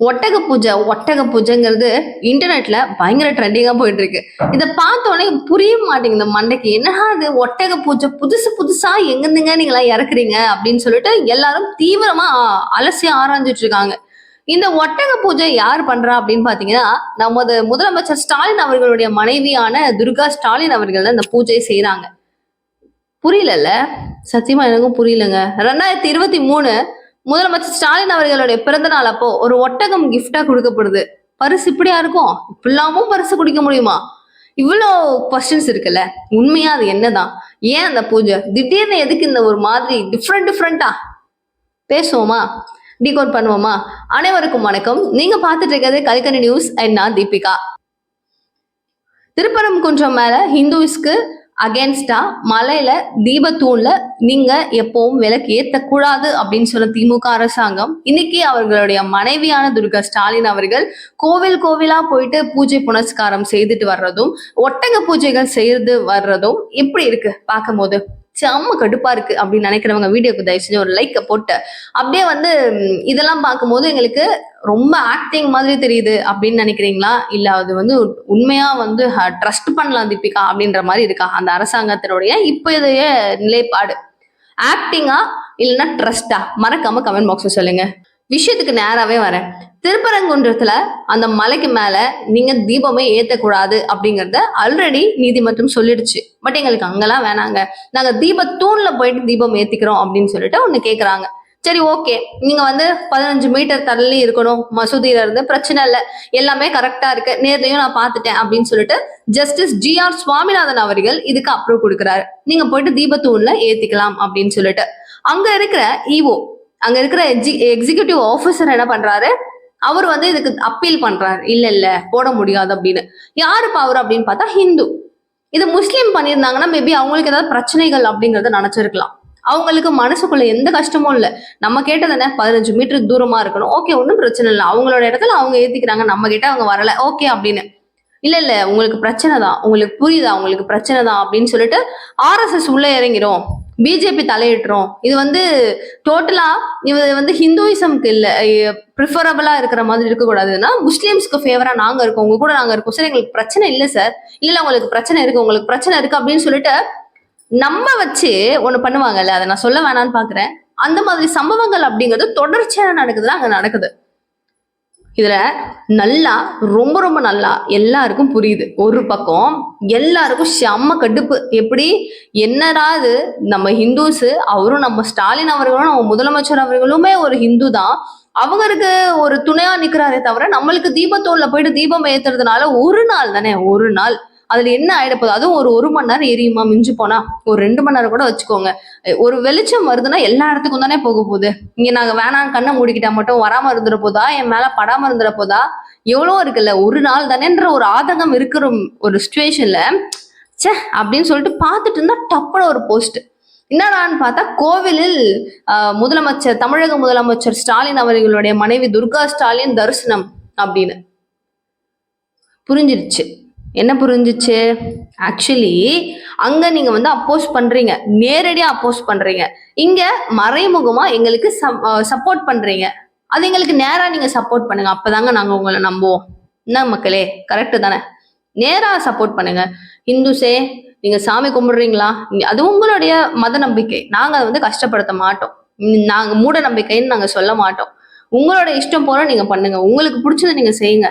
ஒட்டக பூஜை ஒட்டக பூஜைங்கிறது இன்டர்நெட்ல பயங்கர ட்ரெண்டிங்கா போயிட்டு இருக்கு இதை பார்த்த உடனே புரிய மாட்டேங்குது. இந்த மண்டைக்கு என்னடா அது ஒட்டக பூஜை புதுசு புதுசா எங்கிருந்துங்க நீங்களா இறக்குறீங்க? அப்படின்னு சொல்லிட்டு எல்லாரும் தீவிரமா அலசி ஆராய்ஞ்சிட்டு இருக்காங்க. இந்த ஒட்டக பூஜை யார் பண்றா அப்படின்னு பாத்தீங்கன்னா நமது முதலமைச்சர் ஸ்டாலின் அவர்களுடைய மனைவியான துர்கா ஸ்டாலின் அவர்கள் தான் இந்த பூஜையை செய்றாங்க. புரியலல்ல? சத்தியமா எனக்கும் புரியலங்க. ரெண்டாயிரத்தி இருபத்தி மூணு முதலமைச்சர் ஸ்டாலின் அவர்களுடைய பிறந்த நாள் அப்போ ஒரு ஒட்டகம் கிஃப்டா கொடுக்கப்படுது. பரிசு இப்படியா இருக்கும்? இப்படிலாமும் பரிசு குடிக்க முடியுமா? இவ்வளோ கொஸ்டின்ஸ் இருக்குல்ல. உண்மையா அது என்னதான்? ஏன் அந்த பூஜை? திடீர்னு எதுக்கு இந்த ஒரு மாதிரி டிஃப்ரெண்ட் டிஃப்ரெண்டா பேசுவோமா? டிகோட் பண்ணுவோமா? அனைவருக்கும் வணக்கம். நீங்க பார்த்துட்டு இருக்கிறது கல்கனி நியூஸ் அண்ட் நான் தீபிகா. திருப்பரங்குன்றம் மேல ஹிந்துஸ்க்கு அகேன்ஸ்டா மலையில தீபத்தூண்ல நீங்க எப்பவும் விளக்கு ஏத்தக்கூடாது அப்படின்னு சொன்ன திமுக அரசாங்கம் இன்னைக்கு அவர்களுடைய மனைவியான துர்கா ஸ்டாலின் அவர்கள் கோவில் கோவிலா போயிட்டு பூஜை புனஸ்காரம் செய்துட்டு வர்றதும் ஒட்டக பூஜைகள் செய்து வர்றதும் எப்படி இருக்கு பார்க்கும்போது? செம்ம கடுப்பா இருக்கு அப்படின்னு நினைக்கிறவங்க வீடியோக்கு தயவு செஞ்சு ஒரு லைக்கை போட்டு அப்படியே வந்து இதெல்லாம் பார்க்கும்போது எங்களுக்கு ரொம்ப ஆக்டிங் மாதிரி தெரியுது அப்படின்னு நினைக்கிறீங்களா? இல்ல அது வந்து உண்மையா வந்து ட்ரஸ்ட் பண்ணலாம் தீபிகா அப்படின்ற மாதிரி இருக்கா? அந்த அரசாங்கத்தினுடைய இப்போதைய நிலைப்பாடு. ஆக்டிங்கா இல்லைன்னா ட்ரஸ்டா மறக்காம கமெண்ட் பாக்ஸ்ல சொல்லுங்க. விஷயத்துக்கு நேராவே வரேன். திருப்பரங்குன்றத்துல அந்த மலைக்கு மேல நீங்க தீபமே ஏத்தக்கூடாது அப்படிங்கறத ஆல்ரெடி நீதிமன்றம் சொல்லிடுச்சு. பட் எங்களுக்கு அங்கெல்லாம் வேணாங்க. நாங்க தீபத்தூண்ல போயிட்டு தீபம் ஏத்திக்கிறோம் அப்படின்னு சொல்லிட்டு ஒன்னு கேக்குறாங்க. சரி ஓகே நீங்க வந்து பதினஞ்சு மீட்டர் தள்ளி இருக்கணும். மசூதியில இருந்து பிரச்சனை இல்லை. எல்லாமே கரெக்டா இருக்கு. நேர்லயும் நான் பார்த்துட்டேன் அப்படின்னு சொல்லிட்டு ஜஸ்டிஸ் ஜி ஆர் சுவாமிநாதன் அவர்கள் இதுக்கு அப்ரூவ் கொடுக்குறாரு. நீங்க போயிட்டு தீபத்தூண்ல ஏத்திக்கலாம் அப்படின்னு சொல்லிட்டு. அங்க இருக்கிற இஓ அங்க இருக்கிற எக்ஸிகியூட்டிவ் ஆஃபீஸர் என்ன பண்றாரு? அவர் வந்து இதுக்கு அப்பீல் பண்றாரு. இல்ல இல்ல போட முடியாது அப்படின்னு. யாருப்பா அவர் அப்படின்னு பார்த்தா ஹிந்து இது முஸ்லீம் பண்ணியிருந்தாங்கன்னா மேபி அவங்களுக்கு ஏதாவது பிரச்சனைகள் அப்படிங்கறத நினைச்சிருக்கலாம். அவங்களுக்கு மனசுக்குள்ள எந்த கஷ்டமும் இல்லை. நம்ம கேட்டதானே பதினஞ்சு மீட்டருக்கு தூரமா இருக்கணும். ஓகே ஒன்றும் பிரச்சனை இல்லை. அவங்களோட இடத்துல அவங்க ஏத்திக்கிறாங்க. நம்ம கிட்ட அவங்க வரல. ஓகே அப்படின்னு. இல்ல இல்ல உங்களுக்கு பிரச்சனை தான். உங்களுக்கு புரியுதா? உங்களுக்கு பிரச்சனை தான் அப்படின்னு சொல்லிட்டு ஆர்எஸ்எஸ் உள்ள இறங்கிரும். பிஜேபி தலையிட்டுரும். இது வந்து டோட்டலா இது வந்து ஹிந்துயிசம்க்கு இல்ல ப்ரிஃபரபிளா இருக்கிற மாதிரி இருக்கக்கூடாதுன்னா முஸ்லீம்ஸ்க்கு ஃபேவரா நாங்க இருக்கோம். உங்க கூட நாங்க இருக்கோம். சார் எங்களுக்கு பிரச்சனை இல்லை சார். இல்லை இல்ல உங்களுக்கு பிரச்சனை இருக்கு. உங்களுக்கு பிரச்சனை இருக்கு அப்படின்னு சொல்லிட்டு நம்ம வச்சு ஒன்று பண்ணுவாங்கல்ல அதை நான் சொல்ல வேணாம்னு பாக்குறேன். அந்த மாதிரி சம்பவங்கள் அப்படிங்கிறது தொடர்ச்சியாக நடக்குதுதான் அங்க நடக்குது. இதுல நல்லா ரொம்ப ரொம்ப நல்லா எல்லாருக்கும் புரியுது. ஒரு பக்கம் எல்லாருக்கும் செம்ம கடுப்பு. எப்படி? என்னடா இது? நம்ம ஹிந்துஸ் அவரும் நம்ம ஸ்டாலின் அவர்களும் நம்ம முதலமைச்சர் அவர்களுமே ஒரு ஹிந்து தான் அவங்களுக்கு ஒரு துணையா நிக்கிறாரே தவிர நம்மளுக்கு தீபத்தோல்ல போயிட்டு தீபம் ஏத்துறதுனால ஒரு நாள் தானே ஒரு நாள். அதுல என்ன ஆயிட அதுவும் ஒரு ஒரு மணி நேரம் எரியுமா? மிஞ்சு போனா? ஒரு ரெண்டு மணி நேரம் கூட வச்சுக்கோங்க. ஒரு வெளிச்சம் வருதுன்னா எல்லா இடத்துக்கும் தானே போக போகுது. இங்க நாங்க வேணாம் கண்ணை மூடிக்கிட்டா மட்டும் வராம இருந்துட போதா? என் மேல படாம இருந்துட போதா? எவ்வளோ இருக்குல்ல? ஒரு நாள் தானேன்ற ஒரு ஆதங்கம் இருக்கிற ஒரு சுச்சுவேஷன்ல ச்சே அப்படின்னு சொல்லிட்டு பார்த்துட்டு இருந்தா டப்புன ஒரு போஸ்ட் என்னடான்னு பார்த்தா கோவிலில் முதலமைச்சர் தமிழக முதலமைச்சர் ஸ்டாலின் அவர்களுடைய மனைவி துர்கா ஸ்டாலின் தரிசனம் அப்படின்னு. புரிஞ்சிருச்சு. என்ன புரிஞ்சிச்சு? ஆக்சுவலி அங்க நீங்க வந்து அப்போஸ் பண்றீங்க. நேரடியா அப்போஸ் பண்றீங்க. இங்க மறைமுகமா எங்களுக்கு சப்போர்ட் பண்றீங்க. அது எங்களுக்கு நேரா நீங்க சப்போர்ட் பண்ணுங்க. அப்பதாங்க நாங்க உங்களை நம்புவோம். என்ன மக்களே? கரெக்டு தானே? நேரா சப்போர்ட் பண்ணுங்க. இந்துஸே நீங்க சாமி கும்பிடுறீங்களா? அது உங்களுடைய மத நம்பிக்கை. நாங்க அதை வந்து கஷ்டப்படுத்த மாட்டோம். நாங்கள் நாங்க மூட நம்பிக்கைன்னு நாங்க சொல்ல மாட்டோம். உங்களோட இஷ்டம் போல நீங்க பண்ணுங்க. உங்களுக்கு பிடிச்சதை நீங்க செய்யுங்க.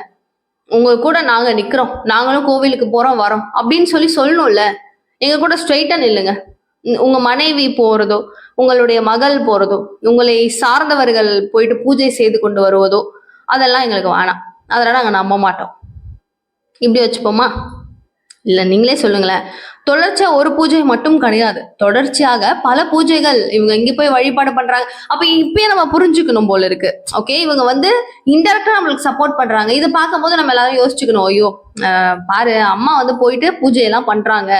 உங்க கூட நாங்க நிக்கிறோம். நாங்களும் கோவிலுக்கு போறோம் வரோம் அப்படின்னு சொல்லி சொல்லணும்ல. எங்க கூட ஸ்ட்ரைட்டா நில்லுங்க. உங்க மனைவி போறதோ உங்களுடைய மகள் போறதோ உங்களை சார்ந்தவர்கள் போயிட்டு பூஜை செய்து கொண்டு வருவதோ அதெல்லாம் எங்களுக்கு வேணாம். அதெல்லாம் நாங்க நம்ப மாட்டோம். இப்படி வச்சுப்போமா? இல்ல நீங்களே சொல்லுங்களேன். தொடர்ச்சியா ஒரு பூஜை மட்டும் கிடையாது. தொடர்ச்சியாக பல பூஜைகள் இவங்க இங்க போய் வழிபாடு பண்றாங்க. அப்ப இப்பயே நம்ம புரிஞ்சுக்கணும் போல இருக்கு. ஓகே இவங்க வந்து இன்டெரக்டா நம்மளுக்கு சப்போர்ட் பண்றாங்க. இதை பார்க்கும்போது நம்ம எல்லாரும் யோசிச்சுக்கணும். ஐயோ பாரு அம்மா வந்து போயிட்டு பூஜை எல்லாம் பண்றாங்க.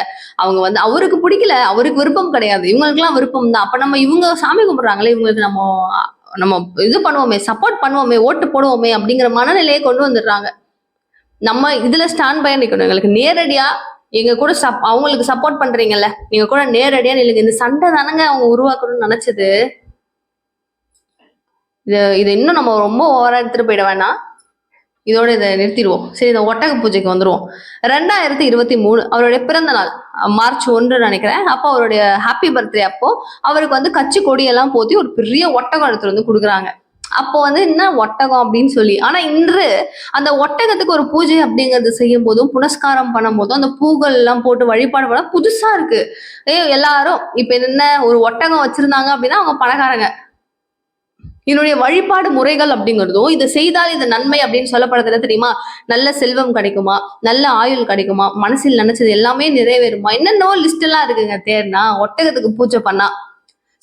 அவங்க வந்து அவருக்கு பிடிக்கல. அவருக்கு விருப்பம் கிடையாது. இவங்களுக்குலாம் விருப்பம் தான். அப்ப நம்ம இவங்க சாமி கும்பிடுறாங்களே இவங்களுக்கு நம்ம நம்ம இது பண்ணுவோமே சப்போர்ட் பண்ணுவோமே ஓட்டு போடுவோமே அப்படிங்கிற மனநிலையை கொண்டு வந்துடுறாங்க. நம்ம இதுல ஸ்டாண்ட் பை நிக்கணும். எங்களுக்கு நேரடியா எங்க கூட சப் அவங்களுக்கு சப்போர்ட் பண்றீங்கல்ல. நீங்க கூட நேரடியா நில்லுங்க. இந்த சண்டை தானங்க அவங்க உருவாக்கணும்னு நினைச்சது. இது இது இன்னும் நம்ம ரொம்ப ஓவரா எடுத்துட்டு போயிட வேணாம். இதோட இதை நிறுத்திடுவோம். சரி இந்த ஒட்டக பூஜைக்கு வந்துருவோம். ரெண்டாயிரத்தி இருபத்தி மூணு அவருடைய பிறந்த நாள். மார்ச் ஒன்று நினைக்கிறேன். அப்போ அவருடைய ஹாப்பி பர்த்டே அப்போ அவருக்கு வந்து கட்சி கொடியெல்லாம் போத்தி ஒரு பெரிய ஒட்டகம் எடுத்துட்டு வந்து கொடுக்குறாங்க. அப்போ வந்து என்ன ஒட்டகம் அப்படின்னு சொல்லி. ஆனா இன்று அந்த ஒட்டகத்துக்கு ஒரு பூஜை அப்படிங்கிறது செய்யும் போதும் புனஸ்காரம் பண்ணும் போதும் அந்த பூக்கள் எல்லாம் போட்டு வழிபாடு பண்ண புதுசா இருக்கு. ஏ எல்லாரும் இப்ப என்ன ஒரு ஒட்டகம் வச்சிருந்தாங்க அப்படின்னா அவங்க பணக்காரங்க. இதனுடைய வழிபாடு முறைகள் அப்படிங்கிறதும் இதை செய்தால் இது நன்மை அப்படின்னு சொல்லப்படுறது தெரியுமா? நல்ல செல்வம் கிடைக்குமா? நல்ல ஆயுள் கிடைக்குமா? மனசில் நினைச்சது எல்லாமே நிறைவேறுமா? என்னென்னோ லிஸ்ட் எல்லாம் இருக்குங்க. தேர்னா ஒட்டகத்துக்கு பூஜை பண்ணா.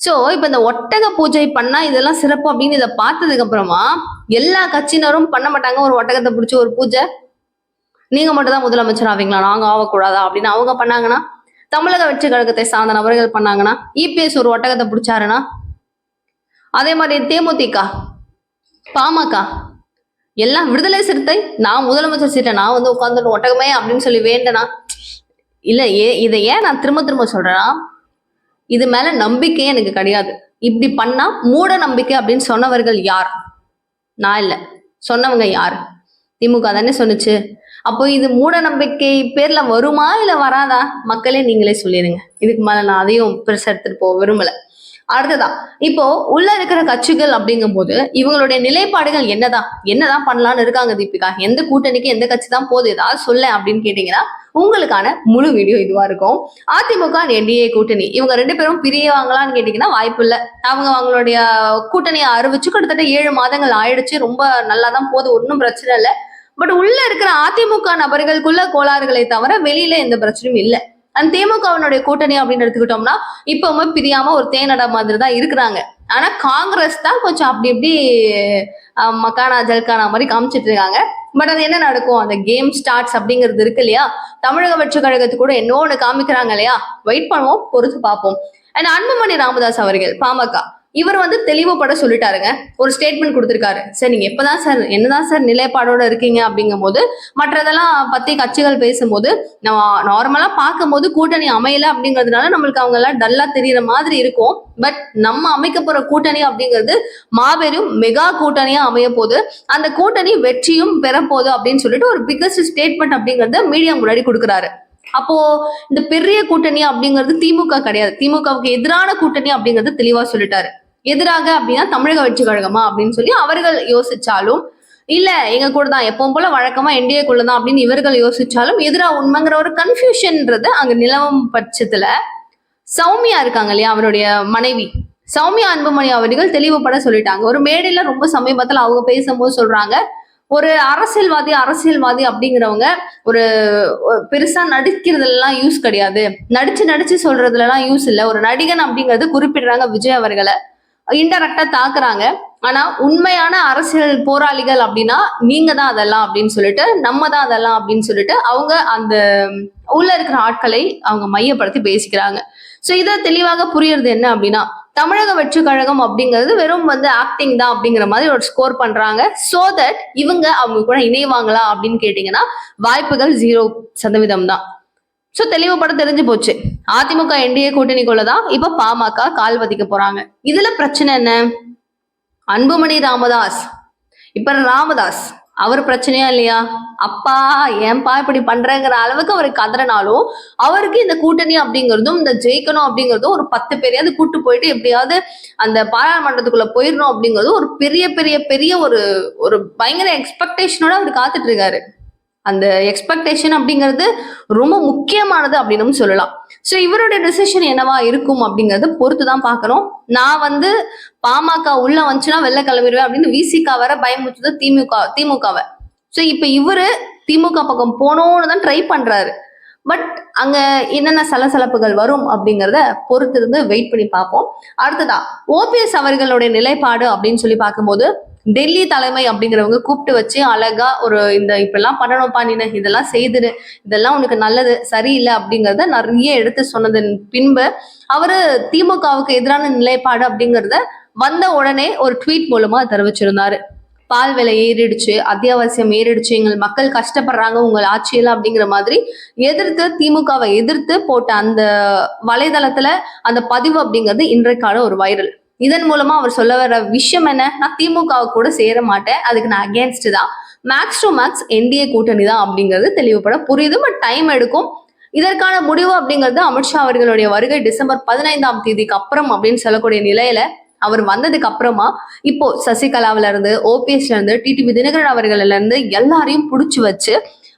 சோ இப்ப இந்த ஒட்டக பூஜை பண்ணா இதெல்லாம் சிறப்பு அப்படின்னு இதை பார்த்ததுக்கு அப்புறமா எல்லா கட்சியினரும் பண்ண மாட்டாங்க. ஒரு ஒட்டகத்தை பிடிச்சி ஒரு பூஜை. நீங்க மட்டும் தான் முதலமைச்சர் ஆவீங்களா? நாங்க ஆகக்கூடாதா அப்படின்னு அவங்க பண்ணாங்கன்னா தமிழக வெற்றி கழகத்தை சார்ந்த நபர்கள் பண்ணாங்கன்னா இபிஎஸ் ஒரு ஒட்டகத்தை பிடிச்சாருன்னா அதே மாதிரி தேமுதிக பாமக எல்லாம் விடுதலை சிறுத்தை நான் முதலமைச்சர் சீட்டை நான் வந்து உட்காந்துட்டு ஒட்டகமே அப்படின்னு சொல்லி வேண்டனா இல்ல ஏ இதை ஏன் நான் திரும்ப திரும்ப சொல்றேன்னா இது மேல நம்பிக்கையே எனக்கு கிடையாது. இப்படி பண்ணா மூட நம்பிக்கை அப்படின்னு சொன்னவர்கள் யார்? நான் இல்லை. சொன்னவங்க யார்? திமுக தானே சொன்னுச்சு. அப்போ இது மூட நம்பிக்கை பேர்ல வருமா இல்ல வராதா? மக்களே நீங்களே சொல்லிடுங்க இதுக்கு மேல நான் அதையும் பெருசா எடுத்துட்டு போக விரும்பல. அடுத்ததா இப்போ உள்ள இருக்கிற கட்சிகள் அப்படிங்கும்போது இவங்களுடைய நிலைப்பாடுகள் என்னதான் என்னதான் பண்ணலாம்னு இருக்காங்க தீபிகா? எந்த கூட்டணிக்கு எந்த கட்சி தான் போகுது? ஏதாவது சொல்ல அப்படின்னு கேட்டீங்கன்னா உங்களுக்கான முழு வீடியோ இதுவா இருக்கும். அதிமுக என்டிஏ கூட்டணி. இவங்க ரெண்டு பேரும் பிரியவாங்களான்னு கேட்டீங்கன்னா வாய்ப்பு இல்லை. அவங்க அவங்களுடைய கூட்டணியை அறிவிச்சு கிட்டத்தட்ட ஏழு மாதங்கள் ஆயிடுச்சு. ரொம்ப நல்லா தான் போகுது. ஒன்றும் பிரச்சனை இல்லை. பட் உள்ள இருக்கிற அதிமுக நபர்களுக்குள்ள கோளாறுகளை தவிர வெளியில எந்த பிரச்சனையும் இல்லை. அண்ட் திமுகவினுடைய கூட்டணி அப்படின்னு எடுத்துக்கிட்டோம்னா இப்பவுமே பிரியாம ஒரு தேனடா மாதிரி தான் இருக்கிறாங்க. ஆனா காங்கிரஸ் தான் கொஞ்சம் அப்படி இப்படி மக்கானா ஜல்கானா மாதிரி காமிச்சிட்டு இருக்காங்க. பட் அது என்ன நடக்கும்? அந்த கேம் ஸ்டார்ட்ஸ் அப்படிங்கிறது இருக்கு இல்லையா? தமிழக வெற்றி கழகத்து கூட என்ன ஒண்ணு காமிக்கிறாங்க இல்லையா? வெயிட் பண்ணுவோம் பொறுத்து பார்ப்போம். அண்ட் அன்புமணி ராமதாஸ் அவர்கள் பாமக. இவர் வந்து தெளிவுபட சொல்லிட்டாருங்க. ஒரு ஸ்டேட்மெண்ட் கொடுத்துருக்காரு. சார் நீங்க எப்பதான் சார் என்னதான் சார் நிலைப்பாடோட இருக்கீங்க அப்படிங்கும் போது மற்றதெல்லாம் பத்தி கட்சிகள் பேசும்போது நம்ம நார்மலா பார்க்கும்போது கூட்டணி அமையல அப்படிங்கிறதுனால நம்மளுக்கு அவங்க எல்லாம் டல்லா தெரியற மாதிரி இருக்கும். பட் நம்ம அமைக்க போற கூட்டணி அப்படிங்கிறது மாபெரும் மெகா கூட்டணியா அமைய போது அந்த கூட்டணி வெற்றியும் பெறப்போகுது அப்படின்னு சொல்லிட்டு ஒரு பிக்கஸ்ட் ஸ்டேட்மெண்ட் அப்படிங்கறத மீடியா முன்னாடி கொடுக்குறாரு. அப்போ இந்த பெரிய கூட்டணி அப்படிங்கிறது திமுக கிடையாது. திமுகவுக்கு எதிரான கூட்டணி அப்படிங்கறது தெளிவா சொல்லிட்டாரு. எதிராக அப்படின்னா தமிழக வெற்றி கழகமா அப்படின்னு சொல்லி அவர்கள் யோசிச்சாலும் இல்ல எங்க கூட தான் எப்பவும் போல வழக்கமா என்டிஏ தான் அப்படின்னு இவர்கள் யோசிச்சாலும் எதிரா உண்மைங்கிற ஒரு கன்ஃபியூஷன்ன்றது அங்க நிலவும் பட்சத்துல சௌமியா இருக்காங்க இல்லையா அவருடைய மனைவி. சௌமியா அன்புமணி அவர்கள் தெளிவுபட சொல்லிட்டாங்க. ஒரு மேடையில ரொம்ப சமீபத்துல அவங்க பேசும்போது சொல்றாங்க ஒரு அரசியல்வாதி அரசியல்வாதி அப்படிங்கிறவங்க ஒரு பெருசா நடிக்கிறதுலாம் யூஸ் கிடையாது. நடிச்சு நடிச்சு சொல்றதுலலாம் யூஸ் இல்லை. ஒரு நடிகன் அப்படிங்கிறது குறிப்பிடுறாங்க விஜய் அவர்களை. இன்டெரக்டா தாக்குறாங்க. ஆனா உண்மையான அரசியல் போராளிகள் அப்படின்னா நீங்க தான் அதெல்லாம் அப்படின்னு சொல்லிட்டு நம்ம தான் அதெல்லாம் அப்படின்னு சொல்லிட்டு அவங்க அந்த உள்ள இருக்கிற ஆட்களை அவங்க மையப்படுத்தி பேசிக்கிறாங்க. சோ இதை தெளிவாக புரியறது என்ன அப்படின்னா தமிழக வெற்றி கழகம் அப்படிங்கிறது வெறும் வந்து ஆக்டிங் தான் அப்படிங்கிற மாதிரி ஒரு ஸ்கோர் பண்றாங்க. சோ தட் இவங்க அவங்க கூட இணைவாங்களா அப்படின்னு கேட்டீங்கன்னா வாய்ப்புகள் ஜீரோ சதவீதம் தான் சோ தெளிவுபட தெரிஞ்சு போச்சு. அதிமுக என்டிஏ கூட்டணிக்குள்ள தான் இப்ப பாமக கால் பதிக்க போறாங்க. இதுல பிரச்சனை என்ன? அன்புமணி ராமதாஸ். இப்ப ராமதாஸ் அவர் பிரச்சனையா இல்லையா? அப்பா ஏன்பா இப்படி பண்றேங்கிற அளவுக்கு அவர் கதறனாலும் அவருக்கு இந்த கூட்டணி அப்படிங்கிறதும் இந்த ஜெயிக்கணும் அப்படிங்கிறதும் ஒரு பத்து பேரையாவது கூட்டு போயிட்டு எப்படியாவது அந்த பாராளுமன்றத்துக்குள்ள போயிடணும் அப்படிங்கிறதும் ஒரு பெரிய பெரிய பெரிய ஒரு ஒரு பயங்கர எக்ஸ்பெக்டேஷனோட அவர் காத்துட்டு இருக்காரு. அந்த எக்ஸ்பெக்டேஷன் அப்படிங்கிறது ரொம்ப முக்கியமானது அப்படின்னு சொல்லலாம். ஸோ இவருடைய டிசிஷன் என்னவா இருக்கும் அப்படிங்கறத பொறுத்து தான் பார்க்கணும். நான் வந்து பாமக உள்ள வந்துச்சுன்னா வெளில கிளம்பிடுவேன் அப்படின்னு விசிகா வர பயமுறுத்துது திமுக திமுகவை. ஸோ இப்போ இவரு திமுக பக்கம் போனோன்னு தான் ட்ரை பண்றாரு. பட் அங்க என்னென்ன சலசலப்புகள் வரும் அப்படிங்கிறத பொறுத்து இருந்து வெயிட் பண்ணி பார்ப்போம். அடுத்ததா ஓபிஎஸ் அவர்களுடைய நிலைப்பாடு அப்படின்னு சொல்லி பார்க்கும்போது டெல்லி தலைமை அப்படிங்கிறவங்க கூப்பிட்டு வச்சு அழகா ஒரு இந்த இப்பெல்லாம் பண்ணணும்ப்பா நீ இதெல்லாம் செய்துடு இதெல்லாம் உனக்கு நல்லது சரியில்லை அப்படிங்கிறத நிறைய எடுத்து சொன்னதன் பின்பு அவரு திமுகவுக்கு எதிரான நிலைப்பாடு அப்படிங்கிறத வந்த உடனே ஒரு ட்வீட் மூலமா தெரிவிச்சிருந்தாரு. பால் விலை ஏறிடுச்சு அத்தியாவசியம் ஏறிடுச்சு எங்கள் மக்கள் கஷ்டப்படுறாங்க உங்கள் ஆட்சியெல்லாம் அப்படிங்கிற மாதிரி எதிர்த்து திமுகவை எதிர்த்து போட்ட அந்த வலைதளத்துல அந்த பதிவு அப்படிங்கிறது இன்றைக்கான ஒரு வைரல் இதன் மூலமா அவர் சொல்ல வர விஷயம் என்ன? நான் திமுகவை கூட சேர மாட்டேன். அதுக்கு நான் அகேன்ஸ்ட் தான். மேக்ஸ் டு மேக்ஸ் என்டிஏ கூட்டணி தான் அப்படிங்கிறது தெளிவுபட புரியுது. பட் டைம் எடுக்கும். இதற்கான முடிவு அப்படிங்கிறது அமித்ஷா அவர்களுடைய வருகை டிசம்பர் பதினைந்தாம் தேதிக்கு அப்புறம் அப்படின்னு சொல்லக்கூடிய நிலையில அவர் வந்ததுக்கு அப்புறமா இப்போ சசிகலாவில இருந்து ஓபிஎஸ்ல இருந்து டிடிவி தினகரன் அவர்கள்ல இருந்து எல்லாரையும் புடிச்சு வச்சு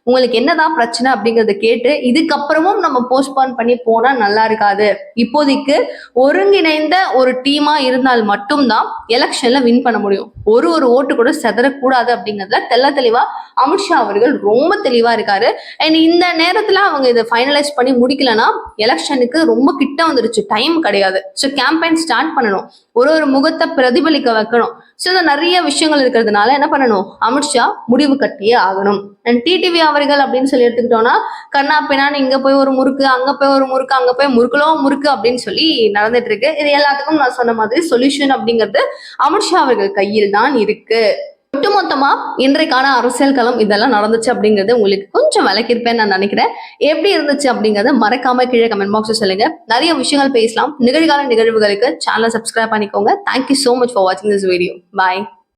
உங்களுக்கு என்னதான் பிரச்சனை அப்படிங்கறத கேட்டு இதுக்கப்புறமும் நம்ம போஸ்ட்பான் பண்ணி போனா நல்லா இருக்காது. இப்போதைக்கு ஒருங்கிணைந்த ஒரு டீமா இருந்தால் மட்டும்தான் எலெக்ஷன்ல வின் பண்ண முடியும். ஒரு ஒரு ஓட்டு கூட செதறக்கூடாது அப்படிங்கறதுல தெள்ள தெளிவா அமித்ஷா அவர்கள் ரொம்ப தெளிவா இருக்காரு. அண்ட் இந்த நேரத்துல அவங்க இதை ஃபைனலைஸ் பண்ணி முடிக்கலன்னா எலெக்ஷனுக்கு ரொம்ப கிட்ட வந்துருச்சு. டைம் கிடையாது. ஸோ கேம்பெயின் ஸ்டார்ட் பண்ணணும். ஒரு ஒரு முகத்தை பிரதிபலிக்க வைக்கணும். ஸோ இந்த நிறைய விஷயங்கள் இருக்கிறதுனால என்ன பண்ணணும்? அமித்ஷா முடிவு கட்டியே ஆகணும். அண்ட் டிடிவி அவர்கள் அப்படின்னு சொல்லி எடுத்துக்கிட்டோம்னா கண்ணா பின்னான்னு இங்க போய் ஒரு முறுக்கு அங்க போய் ஒரு முறுக்கு அங்க போய் முறுக்குலோ முறுக்கு அப்படின்னு சொல்லி நடந்துட்டு இருக்கு. இது எல்லாத்துக்கும் நான் சொன்ன மாதிரி சொல்யூஷன் அப்படிங்கிறது அமித்ஷா அவர்கள் கையில் தான் இருக்கு. ஒட்டுமொத்தமா இன்றைக்கான அரசியல் களம் இதெல்லாம் நடந்துச்சு அப்படிங்கிறது உங்களுக்கு கொஞ்சம் விளக்கிருப்பேன்னு நான் நினைக்கிறேன். எப்படி இருந்துச்சு அப்படிங்கறத மறக்காம கீழே கமெண்ட் பாக்ஸ் சொல்லுங்க. நிறைய விஷயங்கள் பேசலாம். நிகழ்கால நிகழ்வுகளுக்கு சேனல் சப்ஸ்கிரைப் பண்ணிக்கோங்க. Thank you so much for வாட்சிங் திஸ் வீடியோ பாய்